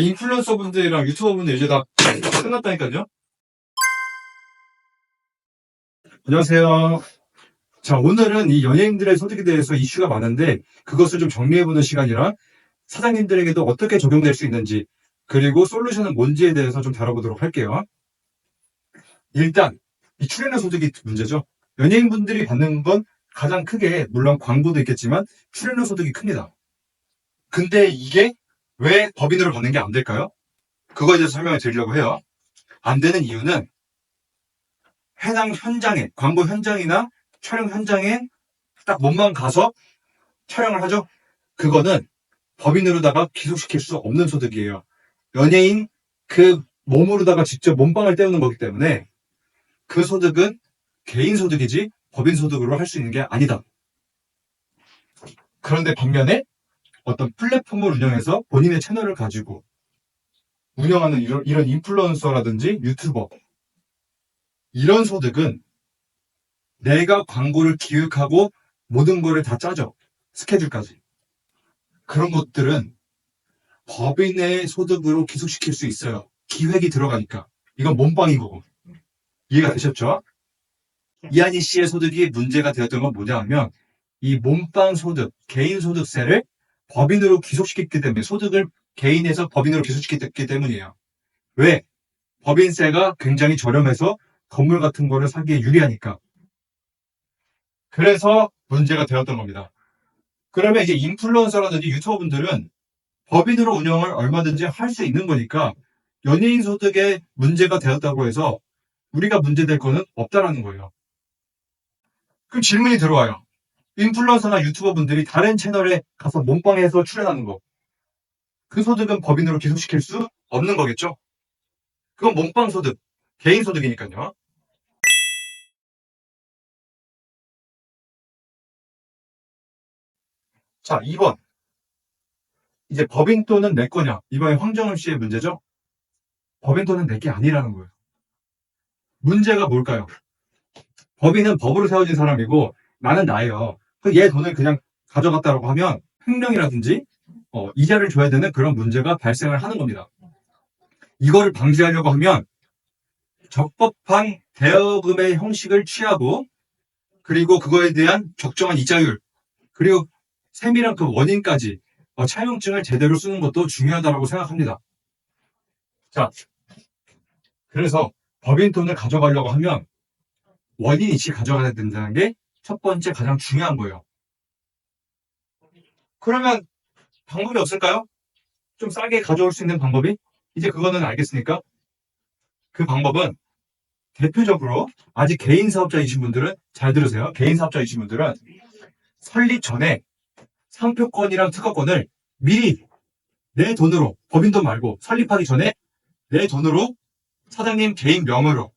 인플루언서 분들이랑 유튜버 분들 이제 다 끝났다니까요. 안녕하세요. 자, 오늘은 이 연예인들의 소득에 대해서 이슈가 많은데 그것을 좀 정리해보는 시간이라 사장님들에게도 어떻게 적용될 수 있는지 그리고 솔루션은 뭔지에 대해서 좀 다뤄보도록 할게요. 일단 이 출연료 소득이 문제죠. 연예인분들이 받는 건 가장 크게 물론 광고도 있겠지만 출연료 소득이 큽니다. 근데 이게 왜 법인으로 받는 게 안 될까요? 그거에 대해서 설명을 드리려고 해요. 안 되는 이유는 해당 현장에, 광고 현장이나 촬영 현장에 딱 몸만 가서 촬영을 하죠? 그거는 법인으로다가 기속시킬 수 없는 소득이에요. 연예인 그 몸으로다가 직접 몸빵을 때우는 거기 때문에 그 소득은 개인 소득이지 법인 소득으로 할 수 있는 게 아니다. 그런데 반면에 어떤 플랫폼을 운영해서 본인의 채널을 가지고 운영하는 이런, 이런 인플루언서라든지 유튜버 이런 소득은 내가 광고를 기획하고 모든 거를 다 짜죠. 스케줄까지. 그런 것들은 법인의 소득으로 기속시킬 수 있어요. 기획이 들어가니까. 이건 몸빵이고. 이해가 되셨죠? 이한희 씨의 소득이 문제가 되었던 건 뭐냐 하면 이 몸빵 소득, 개인 소득세를 법인으로 기속시켰기 때문에 소득을 개인에서 법인으로 기속시켰기 때문이에요. 왜? 법인세가 굉장히 저렴해서 건물 같은 거를 사기에 유리하니까. 그래서 문제가 되었던 겁니다. 그러면 이제 인플루언서라든지 유튜버분들은 법인으로 운영을 얼마든지 할 수 있는 거니까 연예인 소득에 문제가 되었다고 해서 우리가 문제될 거는 없다라는 거예요. 그럼 질문이 들어와요. 인플루언서나 유튜버 분들이 다른 채널에 가서 몸빵해서 출연하는 거. 그 소득은 법인으로 기속시킬 수 없는 거겠죠? 그건 몸빵 소득, 개인 소득이니까요. 자, 2번. 이제 법인 돈은 내 거냐? 이번에 황정은 씨의 문제죠? 법인 돈은 내게 아니라는 거예요. 문제가 뭘까요? 법인은 법으로 세워진 사람이고 나는 나예요. 그얘 돈을 그냥 가져갔다고 하면 횡령이라든지 어, 이자를 줘야 되는 그런 문제가 발생을 하는 겁니다. 이거를 방지하려고 하면 적법한 대여금의 형식을 취하고 그리고 그거에 대한 적정한 이자율 그리고 세밀한 그 원인까지 어, 차용증을 제대로 쓰는 것도 중요하다고 생각합니다. 자, 그래서 법인 돈을 가져가려고 하면 원인 이치 가져가야 된다는 게 첫 번째 가장 중요한 거예요. 그러면 방법이 없을까요? 좀 싸게 가져올 수 있는 방법이? 이제 그거는 알겠으니까 그 방법은 대표적으로 아직 개인 사업자이신 분들은 잘 들으세요. 개인 사업자이신 분들은 설립 전에 상표권이랑 특허권을 미리 내 돈으로 법인 돈 말고 설립하기 전에 내 돈으로 사장님 개인 명의로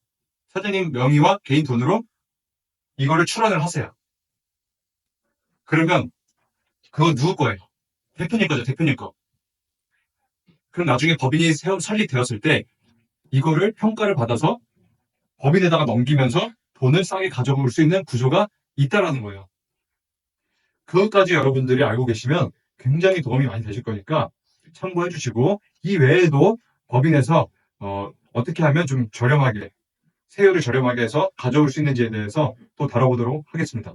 사장님 명의와 개인 돈으로 이거를 출원을 하세요. 그러면 그거 누구 거예요? 대표님 거죠, 대표님 거. 그럼 나중에 법인이 설립되었을 때 이거를 평가를 받아서 법인에다가 넘기면서 돈을 싸게 가져올 수 있는 구조가 있다라는 거예요. 그것까지 여러분들이 알고 계시면 굉장히 도움이 많이 되실 거니까 참고해 주시고 이 외에도 법인에서 어, 어떻게 하면 좀 저렴하게 세율을 저렴하게 해서 가져올 수 있는지에 대해서 또 다뤄보도록 하겠습니다.